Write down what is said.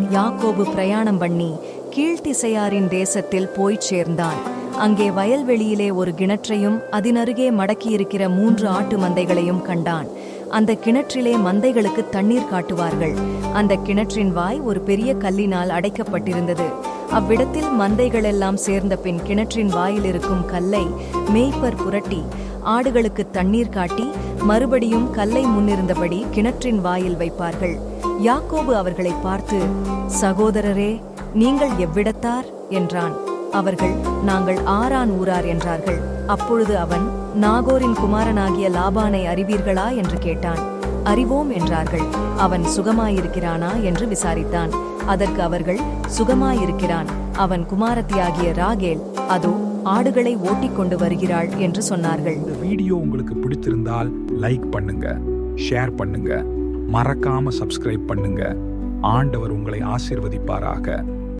யாக்கோபு பிரயாணம் பண்ணி கீழ்த்திசையாரின் தேசத்தில் போய்ச் சேர்ந்தான். அங்கே வயல்வெளியிலே ஒரு கிணற்றையும் அதனருகே மடக்கியிருக்கிற மூன்று ஆட்டு மந்தைகளையும் கண்டான். அந்த கிணற்றிலே மந்தைகளுக்கு தண்ணீர் காட்டுவார்கள். அந்த கிணற்றின் வாய் ஒரு பெரிய கல்லினால் அடைக்கப்பட்டிருந்தது. அவ்விடத்தில் மந்தைகளெல்லாம் சேர்ந்த பின் கிணற்றின் வாயில் இருக்கும் கல்லை மேய்ப்பர் புரட்டி ஆடுகளுக்கு தண்ணீர் காட்டி மறுபடியும் கல்லை முன்னிருந்தபடி கிணற்றின் வாயில் வைப்பார்கள். யாக்கோபு அவர்களை பார்த்து சகோதரரே நீங்கள் எவ்விடத்தார்? என்றான். அவர்கள் நாங்கள் ஆரான் ஊரார் என்றார்கள். அப்பொழுது அவன் நாகோரின் குமாரனாகிய லாபானை அறிவீர்களா? என்று கேட்டான். அறிவோம் என்றார்கள். அவன் சுகமாயிருக்கிறானா? என்று விசாரித்தான். அதற்கு அவர்கள் சுகமாயிருக்கிறான். அவன் குமாரத்தியாகிய ராகேல் அதோ ஆடுகளை ஓட்டி கொண்டு வருகிறாள் என்று சொன்னார்கள். இந்த வீடியோ உங்களுக்கு பிடித்திருந்தால் லைக் பண்ணுங்க ஷேர் பண்ணுங்க மறக்காம சப்ஸ்கிரைப் பண்ணுங்க. ஆண்டவர் உங்களை ஆசீர்வதிப்பாராக.